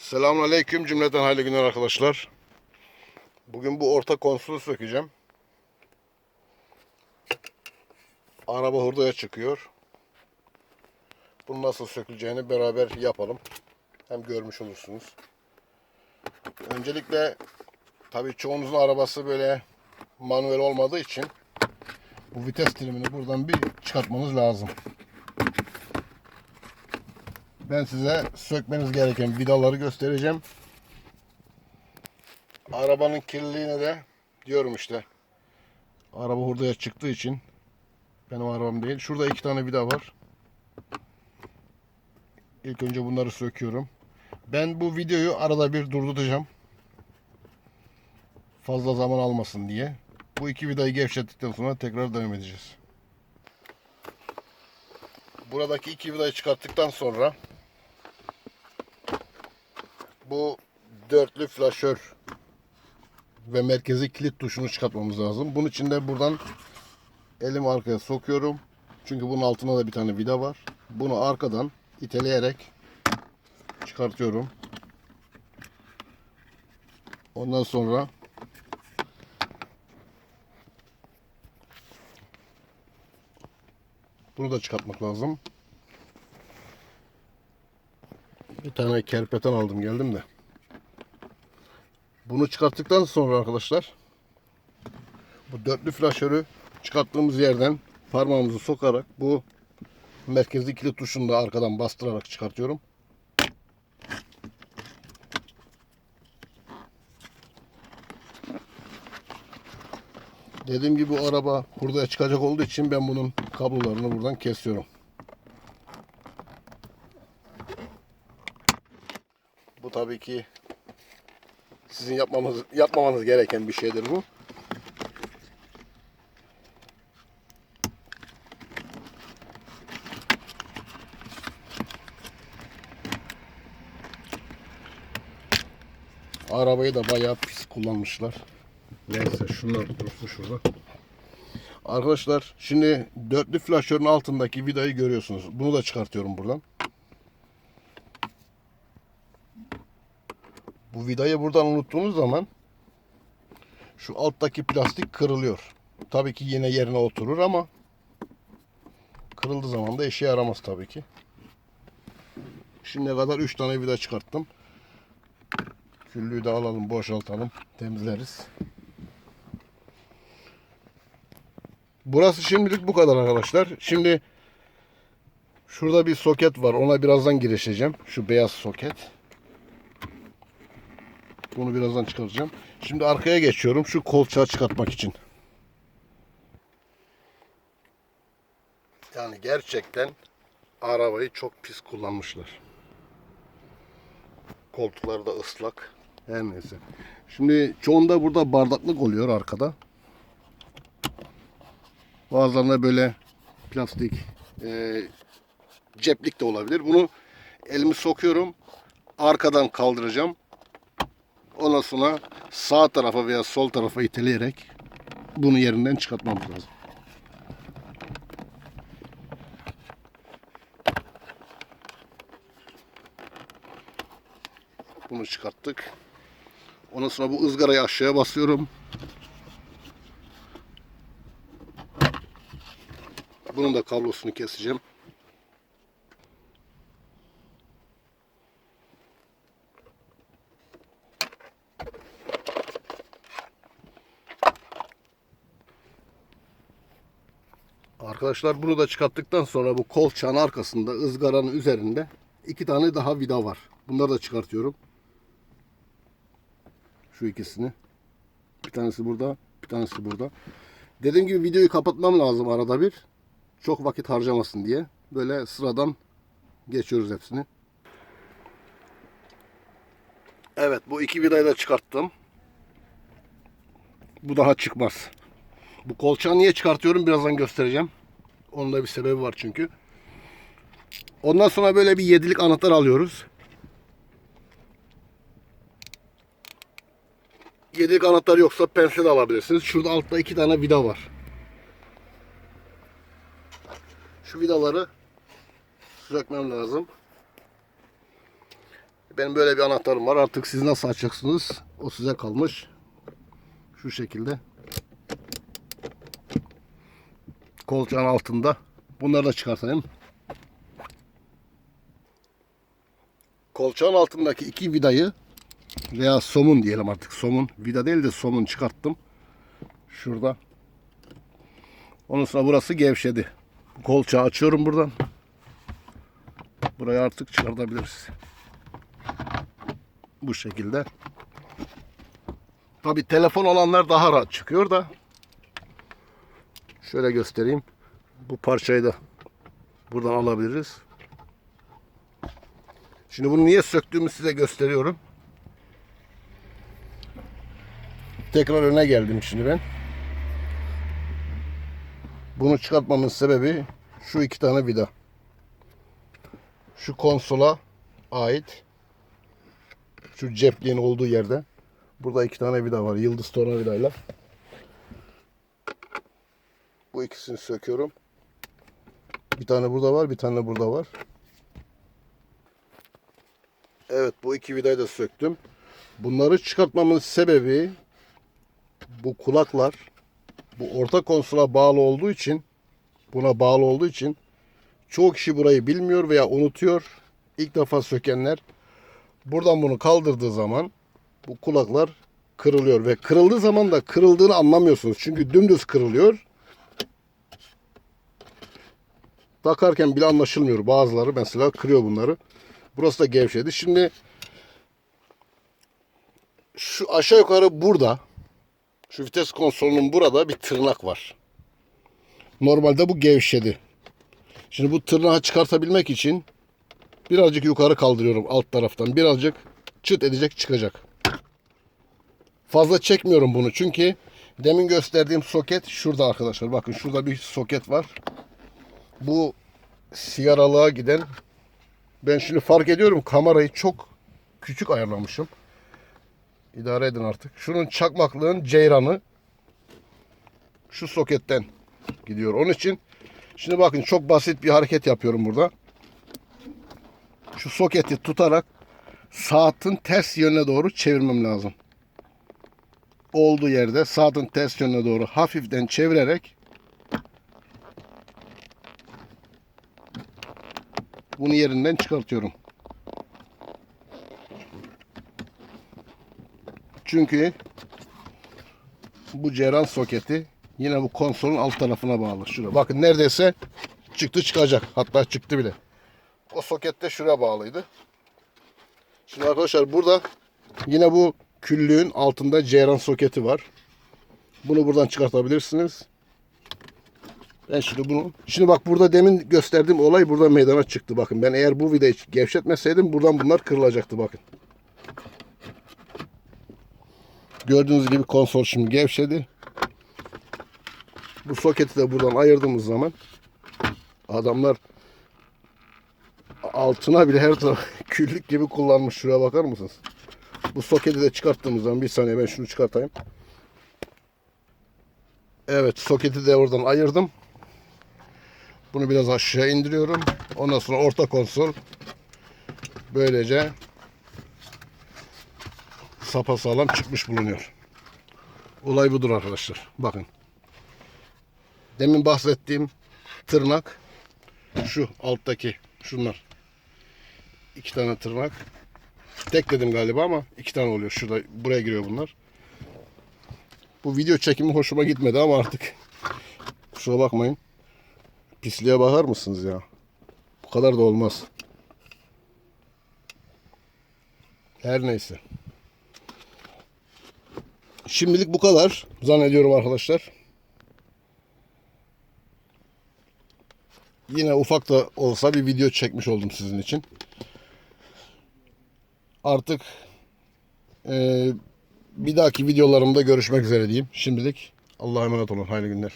Selamünaleyküm cümleten hayırlı günler arkadaşlar. Bugün bu orta konsolu sökeceğim. Araba hurdaya çıkıyor. Bunu nasıl söküleceğini beraber yapalım. Hem görmüş olursunuz. Öncelikle tabii çoğunuzun arabası böyle manuel olmadığı için bu vites dilimini buradan bir çıkartmanız lazım. Ben size sökmeniz gereken vidaları göstereceğim. Arabanın kirliliğine de diyorum işte. Araba hurdaya çıktığı için benim arabam değil. Şurada iki tane vida var. İlk önce bunları söküyorum. Ben bu videoyu arada bir durduracağım. Fazla zaman almasın diye. Bu iki vidayı gevşettikten sonra tekrar devam edeceğiz. Buradaki iki vidayı çıkarttıktan sonra bu dörtlü flaşör ve merkezi kilit tuşunu çıkartmamız lazım. Bunun için de buradan elim arkaya sokuyorum. Çünkü bunun altında da bir tane vida var. Bunu arkadan iteleyerek çıkartıyorum. Ondan sonra bunu da çıkartmak lazım. Bir tane kerpeten aldım geldim de. Bunu çıkarttıktan sonra arkadaşlar bu dörtlü flaşörü çıkarttığımız yerden parmağımızı sokarak bu merkezli kilit tuşunu da arkadan bastırarak çıkartıyorum. Dediğim gibi bu araba hurdaya çıkacak olduğu için ben bunun kablolarını buradan kesiyorum. Bu tabii ki sizin yapmamız yapmamanız gereken bir şeydir bu. Arabayı da bayağı pis kullanmışlar. Neyse şunlar dursun şurada. Arkadaşlar şimdi dörtlü flaşörün altındaki vidayı görüyorsunuz. Bunu da çıkartıyorum buradan. Bu vidayı buradan unuttuğunuz zaman şu alttaki plastik kırılıyor. Tabii ki yine yerine oturur ama kırıldığı zaman da işe yaramaz tabii ki. Şimdiye kadar 3 tane vida çıkarttım. Küllüğü de alalım, boşaltalım, temizleriz. Burası şimdilik bu kadar arkadaşlar. Şimdi şurada bir soket var. Ona birazdan girişeceğim. Şu beyaz soket. Bunu birazdan çıkaracağım. Şimdi arkaya geçiyorum. Şu kolçağı çıkartmak için. Yani gerçekten arabayı çok pis kullanmışlar. Koltukları da ıslak. Her neyse. Şimdi çoğunda burada bardaklık oluyor arkada. Bazılarında böyle plastik e, ceplik de olabilir. Bunu elimi sokuyorum. Arkadan kaldıracağım. Sonra sağ tarafa veya sol tarafa iteleyerek bunu yerinden çıkartmamız lazım. Bunu çıkarttık. Ondan sonra bu ızgarayı aşağıya basıyorum. Bunun da kablosunu keseceğim. Arkadaşlar bunu da çıkarttıktan sonra bu kolçağın arkasında ızgaranın üzerinde iki tane daha vida var. Bunları da çıkartıyorum. Şu ikisini. Bir tanesi burada, bir tanesi burada. Dediğim gibi videoyu kapatmam lazım arada bir. Çok vakit harcamasın diye. Böyle sıradan geçiyoruz hepsini. Evet bu iki vidayı da çıkarttım. Bu daha çıkmaz. Bu kolçağı niye çıkartıyorum birazdan göstereceğim. Onun da bir sebebi var çünkü. Ondan sonra böyle bir yedilik anahtar alıyoruz. Yedilik anahtar yoksa pense de alabilirsiniz. Şurada altta iki tane vida var. Şu vidaları sökmem lazım. Benim böyle bir anahtarım var. Artık siz nasıl açacaksınız? O size kalmış. Şu şekilde. Kolçağın altında. Bunları da çıkartayım. Kolçağın altındaki iki vidayı veya somun diyelim artık. Somun. Vida değil de somun çıkarttım. Şurada. Ondan sonra burası gevşedi. Kolçağı açıyorum buradan. Burayı artık çıkartabiliriz. Bu şekilde. Tabi telefon olanlar daha rahat çıkıyor da. Şöyle göstereyim. Bu parçayı da buradan alabiliriz. Şimdi bunu niye söktüğümü size gösteriyorum. Tekrar öne geldim şimdi ben. Bunu çıkartmamın sebebi şu iki tane vida. Şu konsola ait şu cepliğin olduğu yerde burada iki tane vida var. Yıldız tornavidayla. Bu ikisini söküyorum. Bir tane burada var, bir tane burada var. Evet, bu iki vidayı da söktüm. Bunları çıkartmamın sebebi bu kulaklar bu orta konsola bağlı olduğu için buna bağlı olduğu için çoğu kişi burayı bilmiyor veya unutuyor. İlk defa sökenler buradan bunu kaldırdığı zaman bu kulaklar kırılıyor ve kırıldığı zaman da kırıldığını anlamıyorsunuz. Çünkü dümdüz kırılıyor. Takarken bile anlaşılmıyor. Bazıları mesela kırıyor bunları. Burası da gevşedi. Şimdi şu aşağı yukarı burada şu vites konsolunun burada bir tırnak var. Normalde bu gevşedi. Şimdi bu tırnağı çıkartabilmek için birazcık yukarı kaldırıyorum alt taraftan. Birazcık çıt edecek çıkacak. Fazla çekmiyorum bunu çünkü demin gösterdiğim soket şurada arkadaşlar. Bakın şurada bir soket var. Bu sigaralığa giden ben şimdi fark ediyorum kamerayı çok küçük ayarlamışım. İdare edin artık. Şunun çakmaklığın ceyranı şu soketten gidiyor. Onun için şimdi bakın çok basit bir hareket yapıyorum burada. Şu soketi tutarak saatin ters yönüne doğru çevirmem lazım. Olduğu yerde saatin ters yönüne doğru hafiften çevirerek bunu yerinden çıkartıyorum. Çünkü bu ceyran soketi yine bu konsolun alt tarafına bağlı. Şuraya bakın neredeyse çıktı çıkacak. Hatta çıktı bile. O soket de şuraya bağlıydı. Şimdi arkadaşlar burada yine bu küllüğün altında ceyran soketi var. Bunu buradan çıkartabilirsiniz. Ben şimdi bunu şimdi bak burada demin gösterdiğim olay burada meydana çıktı. Bakın ben eğer bu vidayı gevşetmeseydim buradan bunlar kırılacaktı bakın. Gördüğünüz gibi konsol şimdi gevşedi. Bu soketi de buradan ayırdığımız zaman adamlar altına bile her taraf küllük gibi kullanmış. Şuraya bakar mısınız? Bu soketi de çıkarttığımız zaman bir saniye ben şunu çıkartayım. Evet soketi de oradan ayırdım. Bunu biraz aşağı indiriyorum. Ondan sonra orta konsol böylece sapasağlam çıkmış bulunuyor. Olay budur arkadaşlar. Bakın. Demin bahsettiğim tırnak şu alttaki şunlar. iki tane tırnak. Tek dedim galiba ama iki tane oluyor. Şurada buraya giriyor bunlar. Bu video çekimi hoşuma gitmedi ama artık kusura bakmayın. Pisliğe bakar mısınız ya? Bu kadar da olmaz. Her neyse. Şimdilik bu kadar zannediyorum arkadaşlar. Yine ufak da olsa bir video çekmiş oldum sizin için. Artık eee, bir dahaki videolarımda görüşmek üzere diyeyim. Şimdilik Allah'a emanet olun. Hayırlı günler.